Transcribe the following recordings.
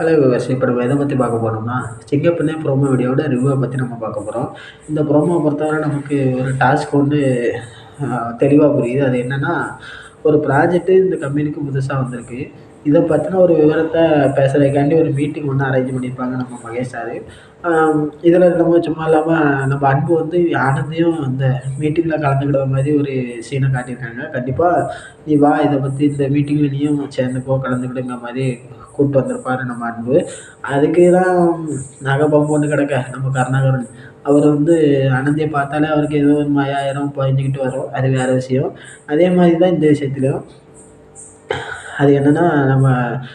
Hello viewers இப்போ நம்ம எதை பற்றி பார்க்க போகிறோம்னா சிங்கப்பெண்ணே ப்ரோமோ வீடியோட ரிவ்யூவை பற்றி நம்ம பார்க்க போகிறோம் இந்த ப்ரோமோவை பொறுத்தவரை நமக்கு ஒரு டாஸ்க் ஒன்று தெளிவாக புரியுது. அது என்னென்னா ஒரு ப்ராஜெக்ட்டு இந்த கம்பெனிக்கு புதுசாக வந்திருக்கு. இதை பற்றின ஒரு விவரத்தை பேசுகிறதுக்காண்டி ஒரு மீட்டிங் ஒன்று அரேஞ்ச் பண்ணியிருப்பாங்க நம்ம மகேஷ் சார் இதில் நம்ம சும்மா இல்லாமல் நம்ம அன்பு வந்து ஆனந்தையும் அந்த மீட்டிங்கில் கலந்துக்கிற மாதிரி ஒரு சீனை காட்டியிருக்காங்க. கண்டிப்பாக நீ வா இதை பற்றி இந்த மீட்டிங்கில் நீயும் சேர்ந்துக்கோ கலந்துக்கிடுங்கிற மாதிரி கூப்பிட்டு வந்திருப்பாரு நம்ம அன்பு. அதுக்கு தான் நகை பம்பு ஒன்று கிடக்க நம்ம கருணாகரன். அவர் வந்து அனந்தியை பார்த்தாலே அவருக்கு ஏதோ ஒரு மயாயிரம் பயந்துக்கிட்டு வரும். அது வேறு விஷயம். அதே மாதிரி தான் இந்த விஷயத்துலையும் அது என்னென்னா நம்ம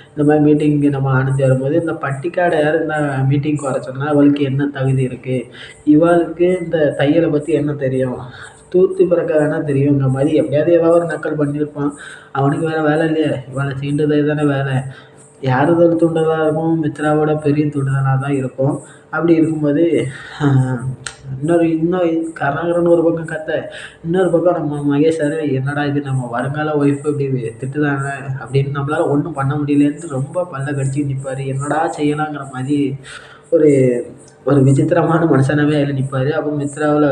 இந்த மாதிரி மீட்டிங்கு நம்ம ஆனந்தி வரும்போது இந்த பட்டிக்காடை யார் இந்த மீட்டிங்க்கு வர சொன்னால் அவளுக்கு என்ன தகுதி இருக்குது இவளுக்கு இந்த தையலை பற்றி என்ன தெரியும்? தூர்த்து பிறக்க வேணால் தெரியுங்கிற மாதிரி எப்படியாவது ஏதாவது ஒரு நக்கல் பண்ணியிருப்பான். அவனுக்கு வேறு வேலை இல்லையே. இவளை சீண்டுதே தானே வேலை. யாருதல் தூண்டுதலாக இருக்கும்? மித்ராவோட பெரிய தூண்டுதலாக தான் இருக்கும். அப்படி இருக்கும்போது இன்னொரு இன்னும் கரகரன்னு ஒரு பக்கம் கத்த இன்னொரு பக்கம் நம்ம மகேஷ் சார் என்னடா இது நம்ம வருங்கால ஒய்ஃப் இப்படி திட்டுதாங்க அப்படின்னு நம்மளால் ஒன்றும் பண்ண முடியலன்ட்டு ரொம்ப பல்ல கடிச்சு நிற்பார் என்னடா செய்யலாங்கிற மாதிரி ஒரு ஒரு விசித்திரமான மனுஷனாகவே அதில் நிற்பார் அப்போ மித்ராவில்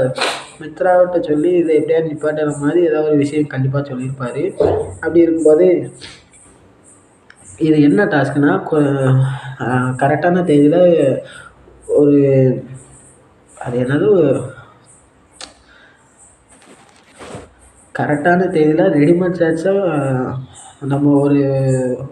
மித்ராவிட்ட சொல்லி இதை எப்படியாவது நிப்பாட்டுற மாதிரி ஏதாவது ஒரு விஷயம் கண்டிப்பாக சொல்லியிருப்பார். அப்படி இருக்கும்போது இது என்ன டாஸ்க்குனா கரெக்டான தேதியில் ஒரு அது என்னது கரெக்டான தேதியில் ரெடிமேட் ஷர்ட்ஸை நம்ம ஒரு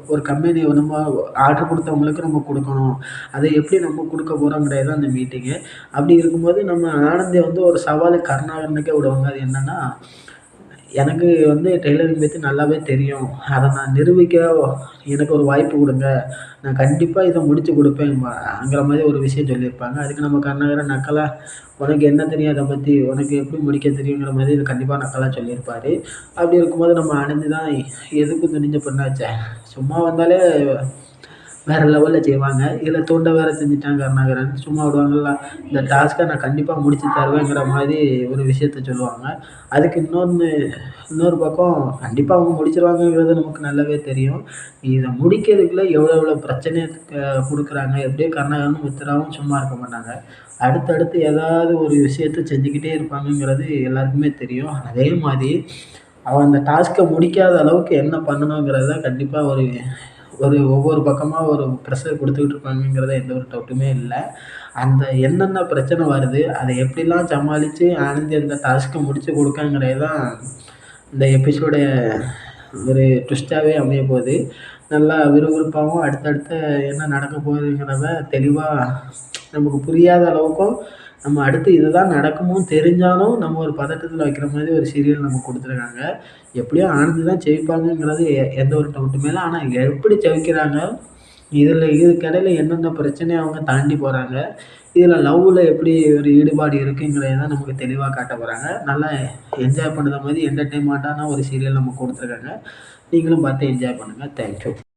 ஒரு கம்பெனி நம்ம ஆர்டர் கொடுத்தவங்களுக்கு நம்ம கொடுக்கணும். அதை எப்படி நம்ம கொடுக்க போகிறோங்கிறது தான் அந்த மீட்டிங்கு. அப்படி இருக்கும்போது நம்ம ஆனந்தியை வந்து ஒரு சவால் கருணாகரனுக்கே விடுவாங்க. அது என்னென்னா எனக்கு வந்து டெய்லரிங் பற்றி நல்லாவே தெரியும். அதை நான் நிரூபிக்க எனக்கு ஒரு வாய்ப்பு கொடுங்க. நான் கண்டிப்பாக இதை முடித்து கொடுப்பேன்ங்கிற மாதிரி ஒரு விஷயம் சொல்லியிருப்பாங்க. அதுக்கு நம்ம கருணாகரன் நக்கலாக உனக்கு என்ன தெரியும் அதை பற்றி உனக்கு எப்படி முடிக்க தெரியுங்கிற மாதிரி இது கண்டிப்பாக நக்கலாக சொல்லியிருப்பார். அப்படி இருக்கும்போது நம்ம அணிஞ்சு தான் எதுக்கும் துணிஞ்ச பொண்ணாச்சே. சும்மா வந்தாலே வேறு லெவலில் செய்வாங்க. இதில் தூண்ட வேறு செஞ்சிட்டாங்க கருணாகரன் சும்மா விடுவாங்கல்ல இந்த டாஸ்க்கை நான் கண்டிப்பாக முடித்து தருவேங்கிற மாதிரி ஒரு விஷயத்த சொல்லுவாங்க. அதுக்கு இன்னொன்று இன்னொரு பக்கம் கண்டிப்பாக அவங்க முடிச்சிருவாங்கங்கிறது நமக்கு நல்லாவே தெரியும். இதை முடிக்கிறதுக்குள்ளே எவ்வளோ எவ்வளோ பிரச்சனையை கொடுக்குறாங்க எப்படியோ கருணாகரனும் மித்திராவும் சும்மா இருக்க மாட்டாங்க. அடுத்தடுத்து ஏதாவது ஒரு விஷயத்த செஞ்சுக்கிட்டே இருப்பாங்கங்கிறது எல்லாருக்குமே தெரியும். அதே மாதிரி அவன் அந்த டாஸ்க்கை முடிக்காத அளவுக்கு என்ன பண்ணணுங்கிறத கண்டிப்பாக ஒரு ஒரு ஒவ்வொரு பக்கமாக ஒரு ப்ரெஷர் கொடுத்துக்கிட்டு இருப்பாங்கங்கிறத எந்த ஒரு டவுட்டுமே இல்லை. அந்த என்னென்ன பிரச்சனை வருது அதை எப்படிலாம் சமாளித்து ஆனந்தி அந்த டாஸ்க்கை முடித்து கொடுக்காங்கிறது தான் இந்த எபிசோடைய ஒரு ட்விஸ்ட்டாகவே அமைய போகுது. நல்லா விறுவிறுப்பாகவும் அடுத்தடுத்து என்ன நடக்க போகுதுங்கிறத தெளிவாக நமக்கு புரியாத அளவுக்கும் நம்ம அடுத்து இதுதான் நடக்குமோன்னு தெரிஞ்சாலும் நம்ம ஒரு பதட்டத்தில் வைக்கிற மாதிரி ஒரு சீரியல் நமக்கு கொடுத்துருக்காங்க. எப்படியோ ஆனந்தி தான் ஜெயிப்பாங்கங்கிறது எந்த ஒரு டவுட்டுமே இல்லை. ஆனால் எப்படி ஜெயிக்கிறாங்க? இதில் இதுக்கடையில் என்னென்ன பிரச்சனையை அவங்க தாண்டி போகிறாங்க இதில் லவ்வில் எப்படி ஒரு ஈடுபாடு இருக்குங்கிறத தான் நமக்கு தெளிவாக காட்ட போகிறாங்க நல்லா என்ஜாய் பண்ணுற மாதிரி என்டர்டெயின்மெண்ட்டான ஒரு சீரியல் நமக்கு கொடுத்துருக்காங்க. நீங்களும் பார்த்து என்ஜாய் பண்ணுங்கள் தேங்க்யூ